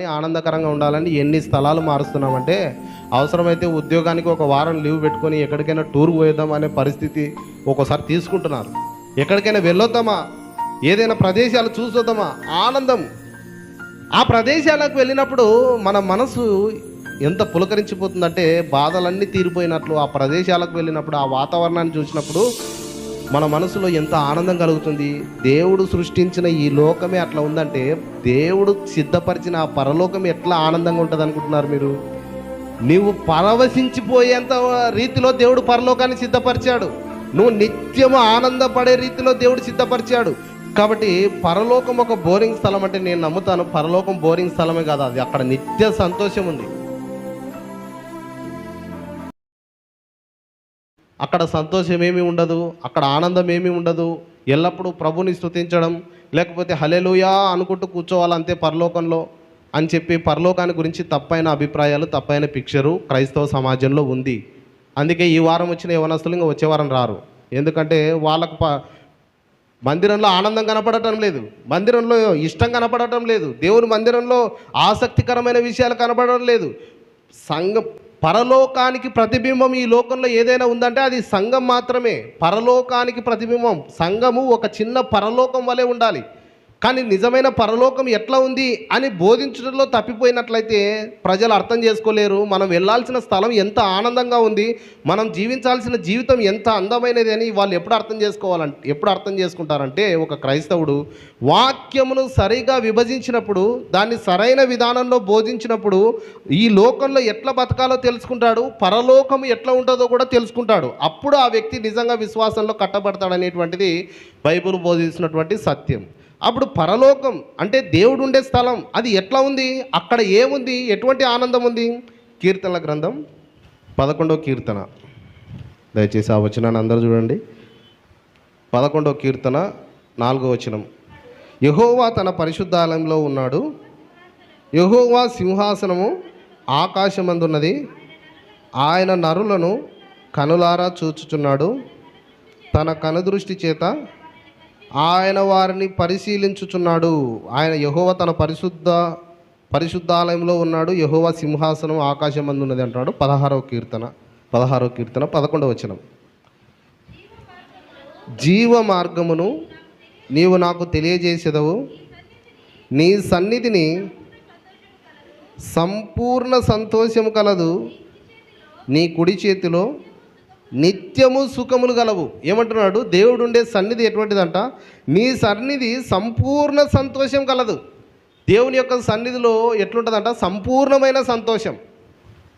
ఉండాలని ఆనందకరంగా ఉండాలని ఎన్ని స్థలాలు మారుస్తున్నామంటే అవసరమైతే ఉద్యోగానికి ఒక వారం లీవ్ పెట్టుకొని ఎక్కడికైనా టూర్ పోయేద్దాం అనే పరిస్థితి ఒక్కోసారి తీసుకుంటున్నారు. ఎక్కడికైనా వెళ్ళొద్దామా? ఏదైనా ప్రదేశాలు చూసొద్దామా? ఆనందం. ఆ ప్రదేశాలకు వెళ్ళినప్పుడు మన మనసు ఎంత పులకరించిపోతుందంటే బాధలన్నీ తీరిపోయినట్లు ఆ ప్రదేశాలకు వెళ్ళినప్పుడు ఆ వాతావరణాన్ని చూసినప్పుడు మన మనసులో ఎంత ఆనందం కలుగుతుంది? దేవుడు సృష్టించిన ఈ లోకమే అట్లా ఉందంటే దేవుడు సిద్ధపరిచిన ఆ పరలోకం ఎట్లా ఆనందంగా ఉంటుంది అనుకుంటున్నారు మీరు? నువ్వు పరవశించిపోయేంత రీతిలో దేవుడు పరలోకాన్ని సిద్ధపరిచాడు. నువ్వు నిత్యము ఆనందపడే రీతిలో దేవుడు సిద్ధపరిచాడు. కాబట్టి పరలోకం ఒక బోరింగ్ స్థలం అంటే నేను నమ్ముతాను. పరలోకం బోరింగ్ స్థలమే కాదు అది. అక్కడ నిత్య సంతోషం ఉంది. అక్కడ సంతోషం ఏమీ ఉండదు అక్కడ ఆనందం ఏమీ ఉండదు. ఎల్లప్పుడూ ప్రభుని స్తుతించడం లేకపోతే హలెలుయా అనుకుంటూ కూర్చోవాలంతే పరలోకంలో అని చెప్పి పరలోకాన్ని గురించి తప్పైన అభిప్రాయాలు తప్పైన పిక్చరు క్రైస్తవ సమాజంలో ఉంది. అందుకే ఈ వారం వచ్చిన యవనస్తులు ఇంకా వచ్చే వారం రారు. ఎందుకంటే వాళ్ళకు ప మందిరంలో ఆనందం కనపడటం లేదు. మందిరంలో ఇష్టం కనపడటం లేదు. దేవుని మందిరంలో ఆసక్తికరమైన విషయాలు కనపడడం లేదు. సంఘం పరలోకానికి ప్రతిబింబం ఈ లోకంలో ఏదైనా ఉందంటే అది సంఘం మాత్రమే. పరలోకానికి ప్రతిబింబం సంఘము ఒక చిన్న పరలోకం వలె ఉండాలి. కానీ నిజమైన పరలోకం ఎట్లా ఉంది అని బోధించడంలో తప్పిపోయినట్లయితే ప్రజలు అర్థం చేసుకోలేరు. మనం వెళ్ళాల్సిన స్థలం ఎంత ఆనందంగా ఉంది. మనం జీవించాల్సిన జీవితం ఎంత అందమైనది అని వాళ్ళు ఎప్పుడు అర్థం చేసుకోవాలంటే ఎప్పుడు అర్థం చేసుకుంటారంటే ఒక క్రైస్తవుడు వాక్యమును సరిగా విభజించినప్పుడు దాన్ని సరైన విధానంలో బోధించినప్పుడు ఈ లోకంలో ఎట్లా బతకాలో తెలుసుకుంటాడు. పరలోకం ఎట్లా ఉంటుందో కూడా తెలుసుకుంటాడు. అప్పుడు ఆ వ్యక్తి నిజంగా విశ్వాసంలో కట్టబడతాడు అనేటువంటిది బైబిల్ బోధించినటువంటి సత్యం. అప్పుడు పరలోకం అంటే దేవుడు ఉండే స్థలం అది ఎట్లా ఉంది? అక్కడ ఏముంది? ఎటువంటి ఆనందం ఉంది? కీర్తనల గ్రంథం పదకొండో కీర్తన. దయచేసి ఆ వచనాన్ని అందరూ చూడండి. పదకొండో కీర్తన నాలుగో వచనం. యహోవా తన పరిశుద్ధాలయంలో ఉన్నాడు. యహోవా సింహాసనము ఆకాశమందున్నది. ఆయన నరులను కనులారా చూచుచున్నాడు. తన కనుదృష్టి చేత ఆయన వారిని పరిశీలించుచున్నాడు. ఆయన యహోవ తన పరిశుద్ధ పరిశుద్ధాలయంలో ఉన్నాడు. యహోవ సింహాసనం ఆకాశమందు ఉన్నది అంటాడు. పదహారవ కీర్తన పదహారవ కీర్తన పదకొండవ వచనం. జీవ మార్గమును నీవు నాకు తెలియజేసేదవు. నీ సన్నిధిని సంపూర్ణ సంతోషము కలదు. నీ కుడి చేతిలో నిత్యము సుఖములు గలవు. ఏమంటున్నాడు? దేవుడు ఉండే సన్నిధి ఎటువంటిదంట? నీ సన్నిధి సంపూర్ణ సంతోషం కలదు. దేవుని యొక్క సన్నిధిలో ఎట్లుంటుందంట? సంపూర్ణమైన సంతోషం.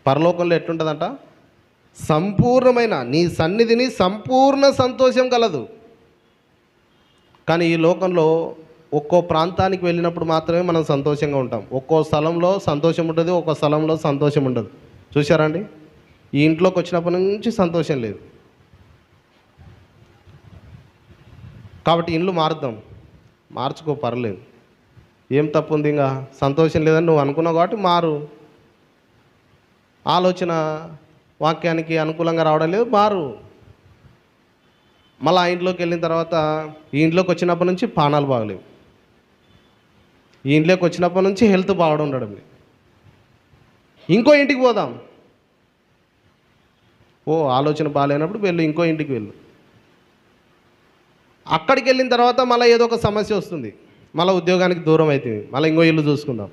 పరలోకంలో ఎట్లుంటుందంట? సంపూర్ణమైన నీ సన్నిధిని సంపూర్ణ సంతోషం కలదు. కానీ ఈ లోకంలో ఒక్కో ప్రాంతానికి వెళ్ళినప్పుడు మాత్రమే మనం సంతోషంగా ఉంటాం. ఒక్కో స్థలంలో సంతోషం ఉంటుంది ఒక్కో స్థలంలో సంతోషం ఉండదు. చూసారండి ఈ ఇంట్లోకి వచ్చినప్పటి నుంచి సంతోషం లేదు. కాబట్టి ఇండ్లు మారుద్దాం. మార్చుకో పర్లేదు. ఏం తప్పు ఉంది ఇంకా? సంతోషం లేదని నువ్వు అనుకున్నావు కాబట్టి మారు. ఆలోచన వాక్యానికి అనుకూలంగా రావడం లేదు మారు. మళ్ళీ ఆ ఇంట్లోకి వెళ్ళిన తర్వాత ఈ ఇంట్లోకి వచ్చినప్పటి నుంచి పానాలు బాగలేవు. ఈ ఇంట్లోకి వచ్చినప్పటి నుంచి హెల్త్ బాగా ఉండడం లేదు. ఇంకో ఇంటికి పోదాం. ఓ ఆలోచన బాగాలేనప్పుడు వెళ్ళు ఇంకో ఇంటికి వెళ్ళు. అక్కడికి వెళ్ళిన తర్వాత మళ్ళీ ఏదో ఒక సమస్య వస్తుంది. మళ్ళీ ఉద్యోగానికి దూరం అవుతుంది మళ్ళీ ఇంకో ఇల్లు చూసుకుందాం.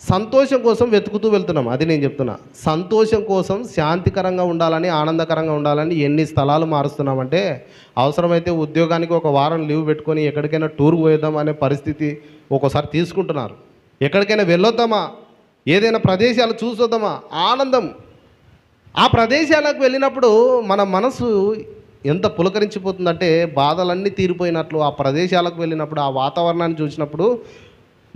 సంతోషం కోసం వెతుకుతూ వెళ్తున్నాం. అది నేను చెప్తున్నా. సంతోషం కోసం శాంతికరంగా ఉండాలని ఆనందకరంగా ఉండాలని ఎన్ని స్థలాలు మారుస్తున్నామంటే అవసరమైతే ఉద్యోగానికి ఒక వారం లీవ్ పెట్టుకొని ఎక్కడికైనా టూర్ పోయేద్దాం అనే పరిస్థితి ఒక్కోసారి తీసుకుంటున్నారు. ఎక్కడికైనా వెళ్ళొద్దామా? ఏదైనా ప్రదేశాలు చూసొద్దామా? ఆనందం ఆ ప్రదేశాలకు వెళ్ళినప్పుడు మన మనసు ఎంత పులకరించిపోతుందంటే బాధలన్నీ తీరిపోయినట్లు ఆ ప్రదేశాలకు వెళ్ళినప్పుడు ఆ వాతావరణాన్ని చూసినప్పుడు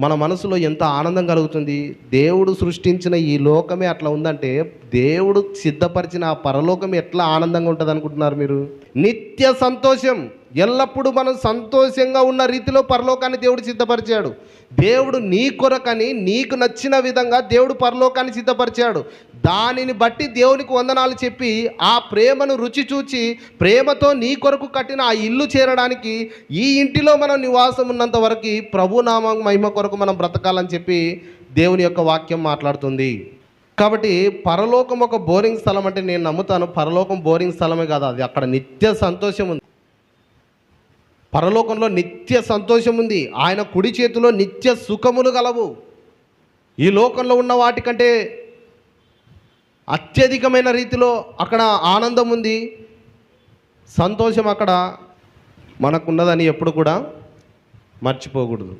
మన మనసులో ఎంత ఆనందం కలుగుతుంది. దేవుడు సృష్టించిన ఈ లోకమే అట్లా ఉందంటే దేవుడు సిద్ధపరిచిన ఆ పరలోకం ఎట్లా ఆనందంగా ఉంటుంది అనుకుంటున్నారు మీరు? నిత్య సంతోషం. ఎల్లప్పుడూ మనం సంతోషంగా ఉన్న రీతిలో పరలోకాన్ని దేవుడు సిద్ధపరిచాడు. దేవుడు నీ కొరకని నీకు నచ్చిన విధంగా దేవుడు పరలోకాన్ని సిద్ధపరిచాడు. దానిని బట్టి దేవునికి వందనాలు చెప్పి ఆ ప్రేమను రుచి చూచి ప్రేమతో నీ కొరకు కట్టిన ఆ ఇల్లు చేరడానికి ఈ ఇంటిలో మనం నివాసం ఉన్నంత వరకు ప్రభునామం మహిమ కొరకు మనం బ్రతకాలని చెప్పి దేవుని యొక్క వాక్యం మాట్లాడుతుంది. కాబట్టి పరలోకం ఒక బోరింగ్ స్థలం అంటే నేను నమ్ముతాను. పరలోకం బోరింగ్ స్థలమే కాదు అది. అక్కడ నిత్య సంతోషం ఉంది. పరలోకంలో నిత్య సంతోషం ఉంది. ఆయన కుడి చేతిలో నిత్య సుఖములు గలవు. ఈ లోకంలో ఉన్న వాటికంటే అత్యధికమైన రీతిలో అక్కడ ఆనందం ఉంది సంతోషం అక్కడ మనకున్నదని ఎప్పుడు కూడా మర్చిపోకూడదు.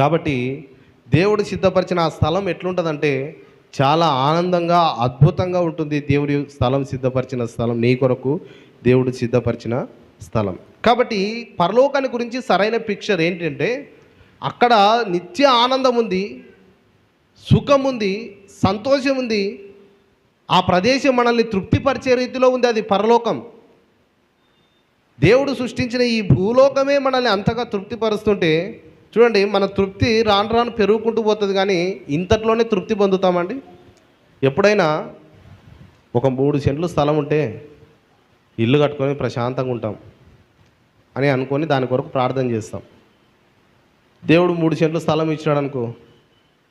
కాబట్టి దేవుడు సిద్ధపరిచిన ఆ స్థలం ఎట్లుంటుందంటే చాలా ఆనందంగా అద్భుతంగా ఉంటుంది దేవుడి స్థలం సిద్ధపరిచిన స్థలం నీ కొరకు దేవుడు సిద్ధపరిచిన స్థలం. కాబట్టి పరలోకాన్ని గురించి సరైన పిక్చర్ ఏంటంటే అక్కడ నిత్య ఆనందం ఉంది సుఖం ఉంది సంతోషం ఉంది ఆ ప్రదేశం మనల్ని తృప్తిపరిచే రీతిలో ఉంది అది పరలోకం. దేవుడు సృష్టించిన ఈ భూలోకమే మనల్ని అంతగా తృప్తిపరుస్తుంటే చూడండి మన తృప్తి రాను రాను పెరుగుకుంటూ పోతుంది కానీ ఇంతట్లోనే తృప్తి పొందుతామండి. ఎప్పుడైనా ఒక మూడు సెంట్లు స్థలం ఉంటే ఇల్లు కట్టుకొని ప్రశాంతంగా ఉంటాం అని అనుకొని దాని కొరకు ప్రార్థన చేస్తాం. దేవుడు మూడు సెంట్లు స్థలం ఇచ్చాడు అనుకో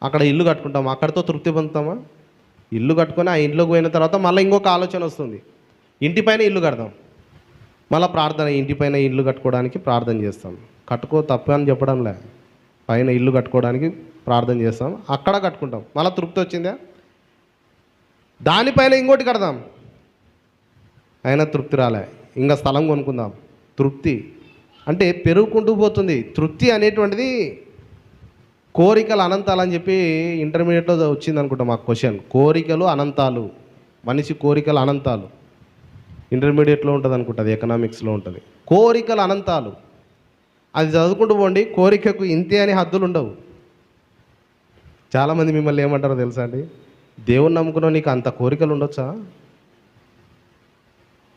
అక్కడ ఇల్లు కట్టుకుంటాం అక్కడితో తృప్తి పొందుతామా? ఇల్లు కట్టుకొని ఆ ఇంట్లోకి పోయిన తర్వాత మళ్ళీ ఇంకొక ఆలోచన వస్తుంది. ఇంటిపైన ఇల్లు కడదాం. మళ్ళీ ప్రార్థన ఇంటిపైన ఇల్లు కట్టుకోవడానికి ప్రార్థన చేస్తాం. కట్టుకో తప్పు అని చెప్పడంలే. పైన ఇల్లు కట్టుకోవడానికి ప్రార్థన చేస్తాం. అక్కడ కట్టుకుంటాం. మళ్ళీ తృప్తి వచ్చిందా? దానిపైన ఇంకోటి కడదాం. అయినా తృప్తి రాలే. ఇంకా స్థలం కొనుక్కుందాం. తృప్తి. అంటే పెరుగుకుంటూ పోతుంది. తృప్తి అనేటువంటిది కోరికలు అనంతాలు అని చెప్పి ఇంటర్మీడియట్లో వచ్చింది అనుకుంటా మాకు క్వశ్చన్ కోరికలు అనంతాలు. మనిషి కోరికలు అనంతాలు. ఇంటర్మీడియట్లో ఉంటుంది అనుకుంటా అది ఎకనామిక్స్లో ఉంటుంది. కోరికలు అనంతాలు. అది చదువుకుంటూ పోండి కోరికకు ఇంతే అని హద్దులు ఉండవు. చాలామంది మిమ్మల్ని ఏమంటారో తెలుసా అండి? దేవుని నమ్ముకున్నావు నీకు అంత కోరికలు ఉండొచ్చా?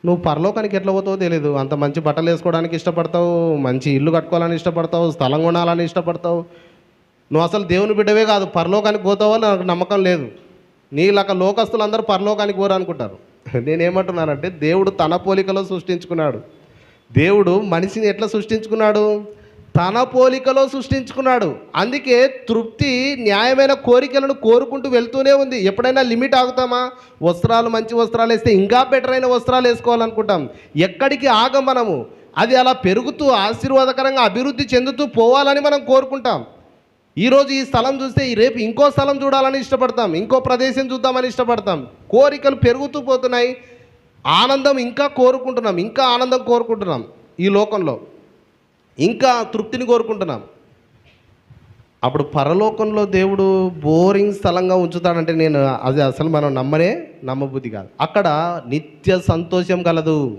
నువ్వు పరలోకానికి ఎట్లా పోతావో తెలియదు అంత మంచి బట్టలు వేసుకోవడానికి ఇష్టపడతావు మంచి ఇల్లు కట్టుకోవాలని ఇష్టపడతావు స్థలం కొనాలని ఇష్టపడతావు. నువ్వు అసలు దేవుని బిడ్డవే కాదు పరలోకానికి పోతావో నాకు నమ్మకం లేదు. నీలాక లోకస్తులందరూ పరలోకానికి పోరు అనుకుంటారు. నేనేమంటున్నానంటే దేవుడు తన పోలికలో సృష్టించుకున్నాడు. దేవుడు మనిషిని ఎట్లా సృష్టించుకున్నాడు? తన పోలికలో సృష్టించుకున్నాడు. అందుకే తృప్తి న్యాయమైన కోరికలను కోరుకుంటూ వెళ్తూనే ఉంది. ఎప్పుడైనా లిమిట్ ఆగుతామా? వస్త్రాలు మంచి వస్త్రాలు వేస్తే ఇంకా బెటర్ అయిన వస్త్రాలు వేసుకోవాలనుకుంటాం. ఎక్కడికి ఆగం మనము? అది అలా పెరుగుతూ ఆశీర్వాదకరంగా అభివృద్ధి చెందుతూ పోవాలని మనం కోరుకుంటాం. ఈరోజు ఈ స్థలం చూస్తే ఈ రేపు ఇంకో స్థలం చూడాలని ఇష్టపడతాం ఇంకో ప్రదేశం చూద్దామని ఇష్టపడతాం. కోరికలు పెరుగుతూ పోతున్నాయి. ఆనందం ఇంకా కోరుకుంటున్నాం ఇంకా ఆనందం కోరుకుంటున్నాం ఈ లోకంలో. ఇంకా తృప్తిని కోరుకుంటున్నాం. అప్పుడు పరలోకంలో దేవుడు బోరింగ్ స్థలంగా ఉంచుతాడంటే నేను అది అసలు మనం నమ్మనే నమ్మబుద్ధి కాదు. అక్కడ నిత్య సంతోషం కలదు.